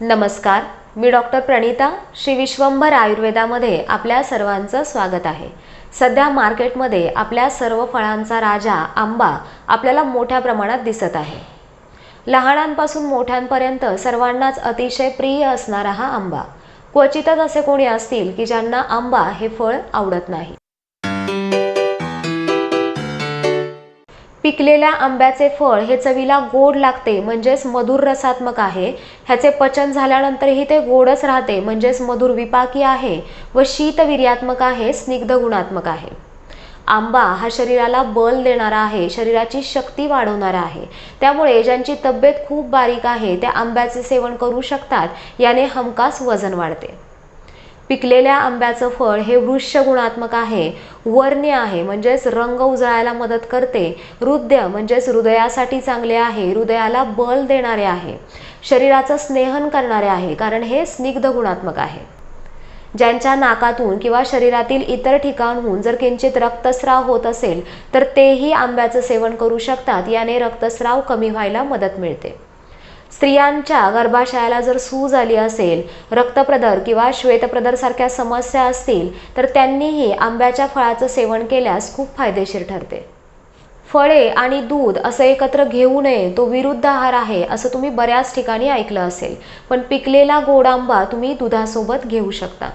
नमस्कार मी डॉक्टर प्रणिता श्री विश्वंभर आयुर्वेदामध्ये आपल्या सर्वांचं स्वागत आहे. सध्या मार्केटमध्ये आपल्या सर्व फळांचा राजा आंबा आपल्याला मोठ्या प्रमाणात दिसत आहे. लहानांपासून मोठ्यांपर्यंत सर्वांनाच अतिशय प्रिय असणारा हा आंबा. क्वचितच असे कोणी असतील की ज्यांना आंबा हे फळ आवडत नाही. पिकलेल्या आंब्याचे फळ हे चवीला गोड लागते म्हणजेच मधुर रसात्मक आहे. ह्याचे पचन झाल्यानंतरही ते गोडच राहते म्हणजेच मधुर विपाकी आहे व शीतवीर्यात्मक आहे स्निग्ध गुणात्मक आहे. आंबा हा शरीराला बल देणारा आहे शरीराची शक्ती वाढवणारा आहे. त्यामुळे ज्यांची तब्येत खूप बारीक आहे त्या आंब्याचे सेवन करू शकतात याने हमखास वजन वाढते. पिकलेल्या आंब्याचं फळ हे वृक्ष गुणात्मक आहे. वर्ण्य आहे म्हणजेच रंग उजळायला मदत करते. हृदय म्हणजेच हृदयासाठी चांगले आहे. हृदयाला बल देणारे आहे. शरीराचं स्नेहन करणारे आहे कारण हे स्निग्ध गुणात्मक आहे. ज्यांच्या नाकातून किंवा शरीरातील इतर ठिकाणहून जर किंचित रक्तस्राव होत असेल तर तेही आंब्याचं सेवन करू शकतात. याने रक्तस्राव कमी व्हायला मदत मिळते. स्त्रियांच्या गर्भाशयाला जर सूज आली असेल रक्तप्रदर किंवा श्वेतप्रदर सारख्या समस्या असतील तर त्यांनीही आंब्याच्या फळाचं सेवन केल्यास खूप फायदेशीर ठरते. फळे आणि दूध असं एकत्र घेऊ नये तो विरुद्ध आहार आहे असं तुम्ही बऱ्याच ठिकाणी ऐकलं असेल. पण पिकलेला गोड आंबा तुम्ही दुधासोबत घेऊ शकता.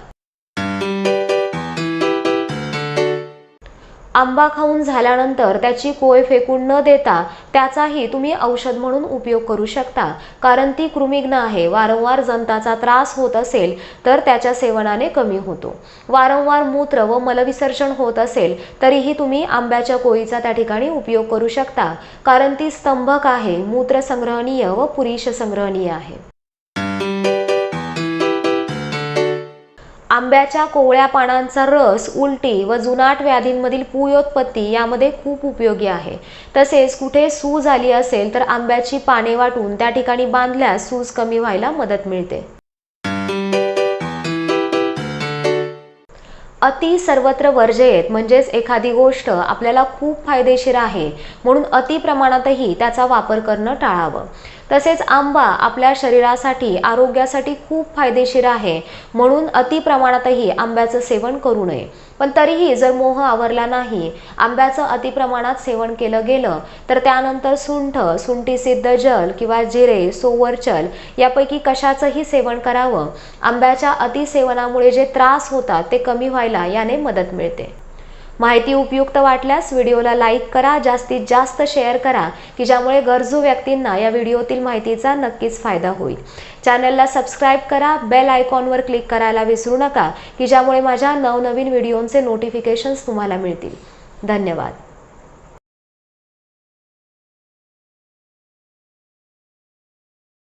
आंबा खाऊन झाल्यानंतर त्याची कोय फेकून न देता त्याचाही तुम्ही औषध म्हणून उपयोग करू शकता. कारण ती कृमिग्न आहे वारंवार जंताचा त्रास होत असेल तर त्याच्या सेवनाने कमी होतो. वारंवार मूत्र व मलविसर्जन होत असेल तरीही तुम्ही आंब्याच्या कोळीचा त्या ठिकाणी उपयोग करू शकता. कारण ती स्तंभक आहे मूत्र संग्रहणीय व पुरीष संग्रहणीय आहे. आंब्याच्या कोवळ्या पानांचा रस उलटी व जुनाट व्याधींमधील पुयोत्पत्ती यामध्ये खूप उपयोगी आहे. तसेच कुठे सूज आली असेल तर आंब्याची पाने वाटून त्या ठिकाणी बांधल्यास सूज कमी व्हायला मदत मिळते. अति सर्वत्र वर्जयेत म्हणजेच एखादी गोष्ट आपल्याला खूप फायदेशीर आहे म्हणून अति प्रमाणातही त्याचा वापर करणं टाळावं. तसेच आंबा आपल्या शरीरासाठी आरोग्यासाठी खूप फायदेशीर आहे. म्हणून अति प्रमाणातही आंब्याचं सेवन करू नये. पण तरीही जर मोह आवरला नाही आंब्याचं अतिप्रमाणात सेवन केलं गेलं तर त्यानंतर सुंठ सुंठीसिद्ध जल किंवा जिरे सोवरचल यापैकी कशाचंही सेवन करावं. आंब्याच्या अतिसेवनामुळे जे त्रास होतात ते कमी व्हायला याने मदत मिळते. माहिती उपयुक्त वाटल्यास व्हिडिओला लाईक करा जास्तीत जास्त शेअर करा की ज्यामुळे गरजू व्यक्तींना या व्हिडिओतील माहितीचा नक्कीच फायदा होईल. चॅनलला सबस्क्राईब करा बेल आयकॉनवर क्लिक करायला विसरू नका की ज्यामुळे माझ्या नवनवीन व्हिडिओंचे नोटिफिकेशन्स तुम्हाला मिळतील. धन्यवाद.